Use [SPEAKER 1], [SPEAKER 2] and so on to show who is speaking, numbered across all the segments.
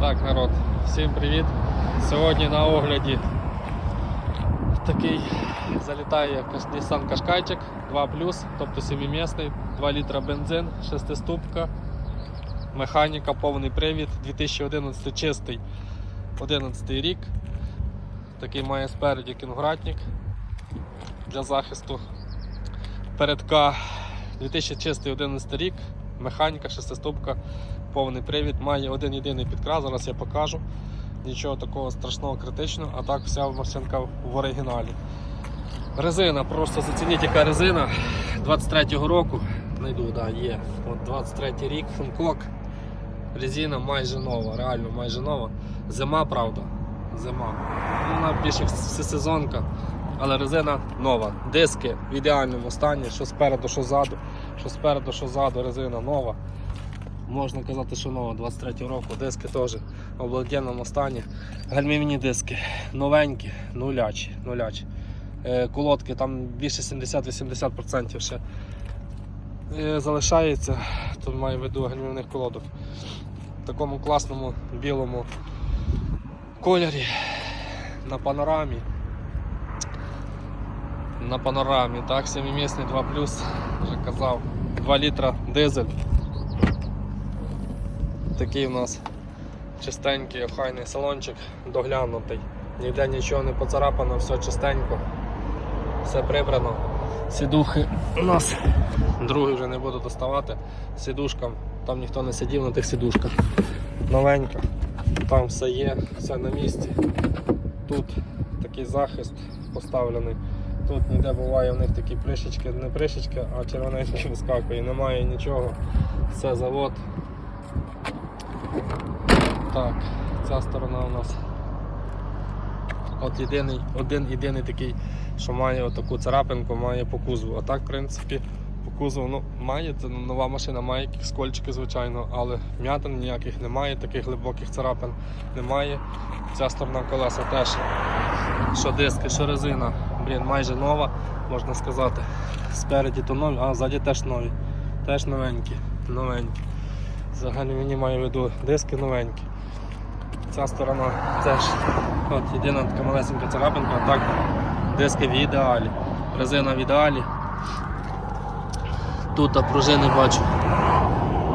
[SPEAKER 1] Так, народ, всім привіт! Сьогодні на огляді такий залітає Nissan Qashqai'чик 2 тобто 7-місний, 2 літра бензин, 6-ступка, механіка, повний привід, 2011 чистий 11 рік. Такий має спереді кінгратник для захисту. Передка 2006 11 рік, механіка, 6-ступка, повний привід, має один єдиний підкрас, зараз я покажу. Нічого такого страшного критичного, а так вся машинка в оригіналі. Резина, просто зацініть яка резина 23-го року. Найду, да, є. От 23 рік, Функок. Резина майже нова, реально майже нова. Зима, правда. Зима. Ну, Вона більше всесезонка, але резина нова. Диски в ідеальному стані, що спереду, що ззаду, що спереду, що ззаду, резина нова. Можна казати, що нова 23 року, диски теж в обладнаному стані. Гальмівні диски новенькі, нулячі. нулячі. Е, колодки там більше 70-80% ще е, залишається, тут маю в виду гальмівних колодок. В такому класному білому кольорі на панорамі. На панорамі, так, 7-місний 2 вже казав, 2 літра дизель. Такий у нас чистенький, охайний салончик, доглянутий. Ніде нічого не поцарапано, все чистенько, все прибрано. Сідухи у нас другий вже не буду доставати. Сідушкам, там ніхто не сидів на тих сідушках. Новенька, там все є, все на місці. Тут такий захист поставлений. Тут ніде буває в них такі пришечки, не пришечки, а червоненькі вискакує, немає нічого. Це завод. Так, ця сторона у нас. От єдиний, один єдиний такий, що має отаку царапинку, має по кузову. А так, в принципі, по кузову ну, має, це нова машина, має якісь скольчики, звичайно, але м'ятин ніяких немає, таких глибоких царапин немає. Ця сторона колеса теж, що диски, що резина, блін, майже нова, можна сказати. Спереді то нові, а ззаді теж нові. Теж новенькі, новенькі. Взагалі мені маю в виду диски новенькі. Ця сторона теж от єдина така малесенька царапинка, а так диски в ідеалі. Резина в ідеалі. Тут а, пружини бачу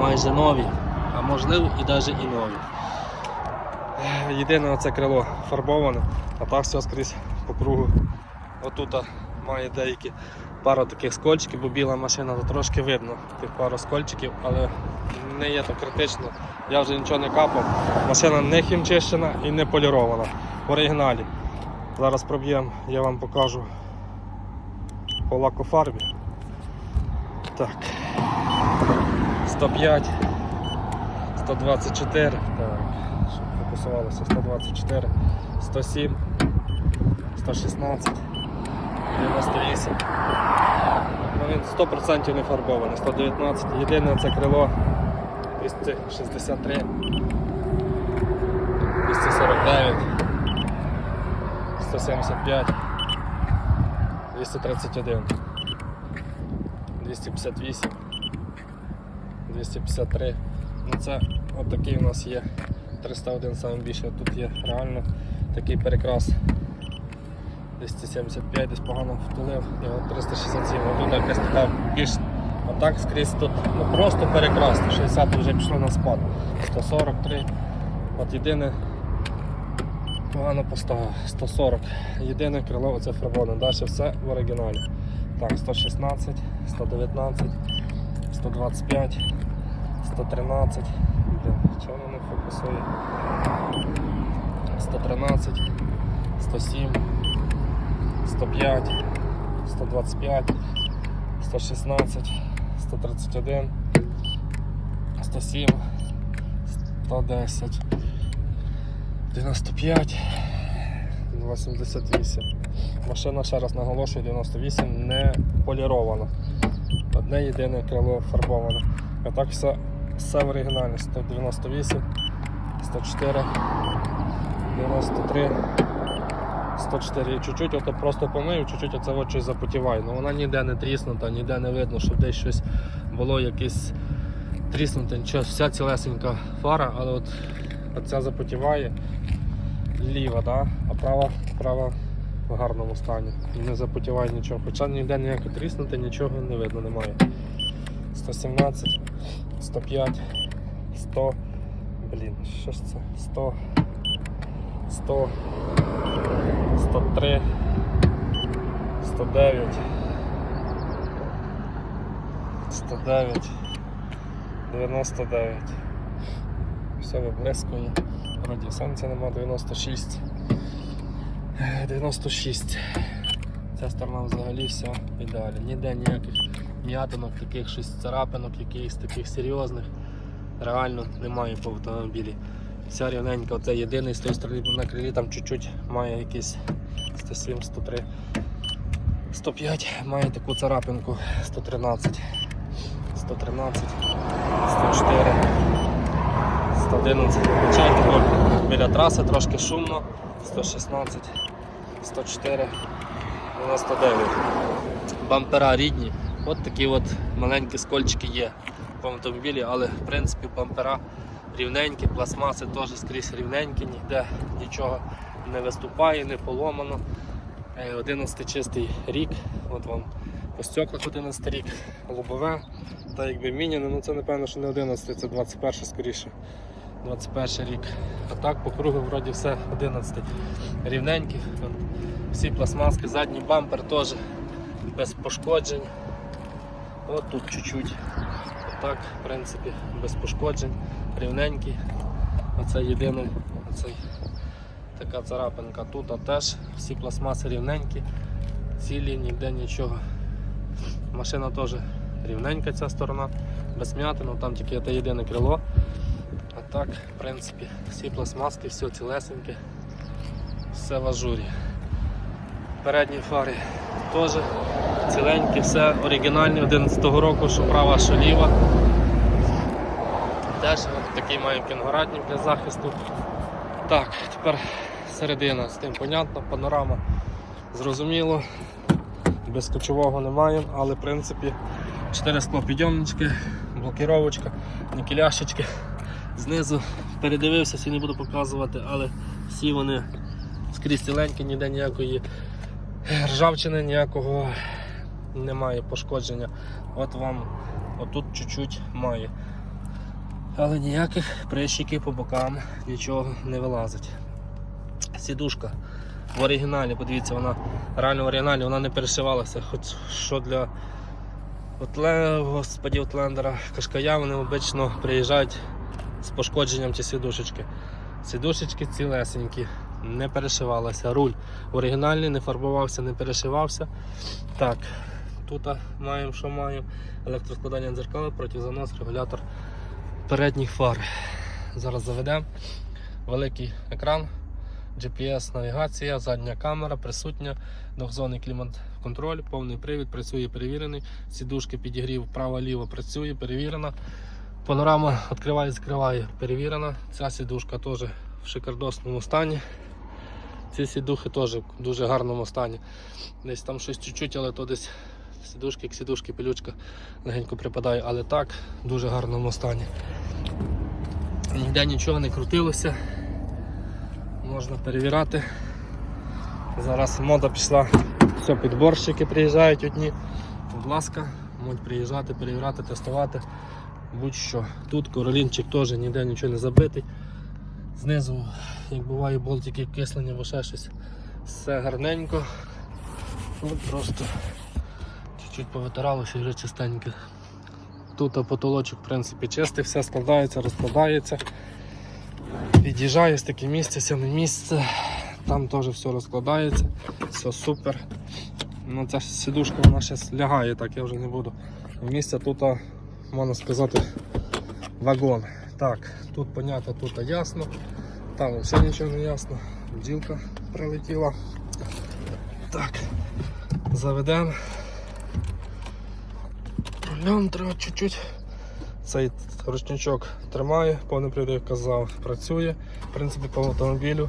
[SPEAKER 1] майже нові, а можливо і навіть і нові. Єдине оце крило фарбоване, а так все скрізь по кругу. Отут має деякі пару таких скольчиків, бо біла машина, то трошки видно тих пару скольчиків, але не є так критично. Я вже нічого не капав. Машина не хімчищена і не полірована. В оригіналі. Зараз проб'ємо, я вам покажу по лакофарбі. Так. 105, 124, так, щоб фокусувалося, 124, 107, 116, 98. Ну, він 100% не фарбований, 119. Єдине це крило 263, 249, 175, 231, 258, 253. Ну це от у нас є 301 саме більше. Тут є реально такий перекрас 275, десь погано втулив, і от 367, а тут якась така більш. А так скрізь тут ну, просто перекрасно, 60 вже пішло на спад. 143. От єдине погано поставив, 140. Єдине крило оце фарбоване, далі все в оригіналі. Так, 116, 119, 125, 113. Блін, чого воно не фокусує? 113, 107. 105, 125, 116, 131, 107, 110, 95, 88. Машина, ще раз наголошую, 98 не полірована. Одне єдине крило фарбоване. А так все, все в оригіналі. 198, 104, 93. 104 чуть-чуть, ото просто помию, чуть-чуть оце от щось запотіває. Ну вона ніде не тріснута, ніде не видно, щоб десь щось було якесь тріснуте, нічого, вся цілесенька фара, але от оця запотіває ліва, да? а права, права в гарному стані. Не запотіває нічого. Хоча ніде ніяко тріснути, нічого не видно немає. 117, 105, 100. Блін, що ж це? 100, 100, 103, 109, 109, 99. Все виблискує. Вроді сонця нема 96. Е, 96. Ця сторона взагалі вся ідеальна. Ніде ніяких м'ятинок, таких щось царапинок, якихось таких серйозних. Реально немає по автомобілі. Вся рівненька, оце єдиний з тої сторони на крилі там чуть-чуть має якийсь 107, 103, 105, має таку царапинку 113, 113, 104. 111 вибачайте, біля траси трошки шумно, 116, 104, 99. Бампера рідні. От такі от маленькі скольчики є в автомобілі, але в принципі бампера рівненькі, пластмаси теж скрізь рівненькі, ніде нічого не виступає, не поломано. Е, 11 чистий рік, от вам по стеклах 11 рік, лобове, та якби міняне, ну це напевно, що не 11, це 21 скоріше. 21 рік. А так по кругу вроді все 11. Рівненький. От Всі пластмаски, задній бампер теж без пошкоджень. От тут чуть-чуть. Отак, в принципі, без пошкоджень, рівненький. Оце єдиний оцей, така царапинка. Тут а теж всі пластмаси рівненькі, цілі, ніде нічого. Машина теж рівненька ця сторона, без м'ятину, там тільки те єдине крило. А так, в принципі, всі пластмаски, все цілесеньке, все в ажурі. Передні фари теж ціленькі, все оригінальне 11-го року, що права, що ліва. Теж такий маємо кінгорадник для захисту. Так, тепер середина з тим понятно, панорама зрозуміло, без кочового не маємо, але в принципі 4 склопідйомнички, блокіровочка, нікеляшечки. Знизу передивився, всі не буду показувати, але всі вони скрізь ціленькі, ніде ніякої ржавчини, ніякого немає пошкодження. От вам отут чуть-чуть має. Але ніяких прищиків по бокам нічого не вилазить. Сідушка в оригіналі, подивіться, вона реально в оригіналі вона не перешивалася, хоч що для Отле, господі, Отлендера, Кашкая, вони обично приїжджають з пошкодженням ці сідушечки. Сідушечки цілесенькі, не перешивалися. Руль оригінальний, не фарбувався, не перешивався. Так, тут маємо, що маємо. Електроскладання дзеркала, протизанос, регулятор передніх фар. Зараз заведемо. Великий екран, GPS-навігація, задня камера присутня, двохзонний клімат-контроль, повний привід, працює перевірений. Сідушки підігрів право-ліво працює, перевірена. Панорама відкриває, закриває, перевірена. Ця сідушка теж в шикардосному стані. Ці сідухи теж в дуже гарному стані. Десь там щось чуть-чуть, але то десь сідушки, як сідушки, пилючка легенько припадає, але так, в дуже гарному стані. Ніде нічого не крутилося. Можна перевіряти. Зараз мода пішла, все, підборщики приїжджають одні. Будь ласка, можуть приїжджати, перевіряти, тестувати. Будь-що. Тут королінчик теж ніде нічого не забитий. Знизу, як буває, болтики кислення або ще щось. Все гарненько. От просто чуть-чуть повитиралося вже чистенько. Тут потолочок в принципі чистий, все складається, розкладається. Під'їжджає з таке місце, саме місце. Там теж все розкладається, все супер. Ну, ця сідушка вона зараз лягає, так я вже не буду. Місце тут, можна сказати, вагон. Так, тут понятно, тут ясно. Там взагалі нічого не ясно. Бджілка прилетіла. Так, заведемо. Рулем треба чуть-чуть. Цей ручничок тримає, повний як казав, працює. В принципі, по автомобілю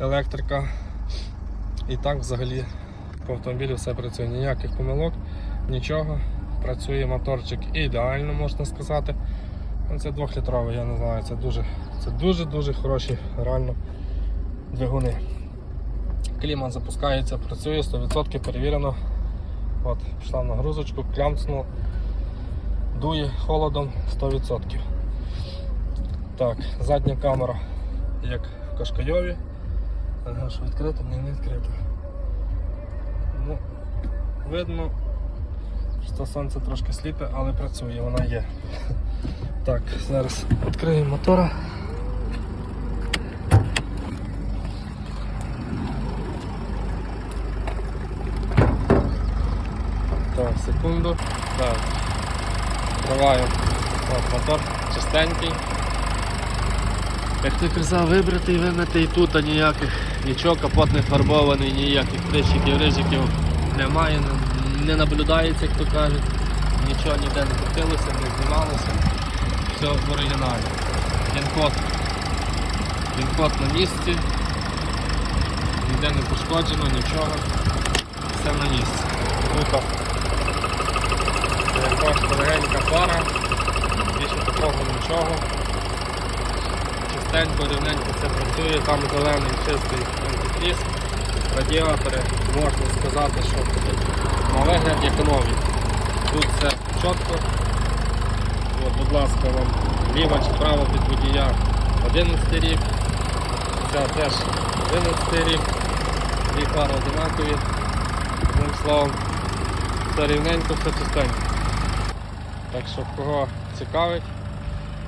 [SPEAKER 1] електрика. І так взагалі по автомобілю все працює. Ніяких помилок, нічого. Працює моторчик ідеально, можна сказати. Ну, Це двохлітровий, я не знаю, це дуже це дуже-дуже хороші реально двигуни. Клімат запускається, працює 100% перевірено. От, пішла в нагрузочку, клямцнув, дує холодом 100%. Так, задня камера, як в Кашкайові. Ага, що відкрито, ні, не відкрито. Ну, видно, що сонце трошки сліпе, але працює, вона є. Так, зараз відкриємо мотора. Так, секунду. Так. Відкриваю. От, мотор чистенький. Як ти казав, вибрати і вимити і тут а ніяких, нічого, капот не фарбований, ніяких тріщиків, рижиків немає, не, не наблюдається, як то кажуть. Нічого ніде не крутилося, не знімалося. Все в оригіналі. Він-код. Він-код на місці. Ніде не пошкоджено, нічого. Все на місці. Бачите, легенька пара, більше такого нічого. Чистенько, рівненько все працює, там зелений чистий антифріз, радіатори, можна сказати, що на вигляд як нові. Тут все чітко. От, будь ласка, вам ліва чи право під водія 11 рік. Це теж 11 рік. Дві пари одинакові. Одним словом, все рівненько, все чистенько. Так що кого цікавить,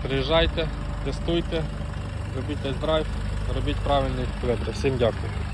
[SPEAKER 1] приїжджайте, тестуйте, робіть тест-драйв, робіть правильний вибір. Всім дякую.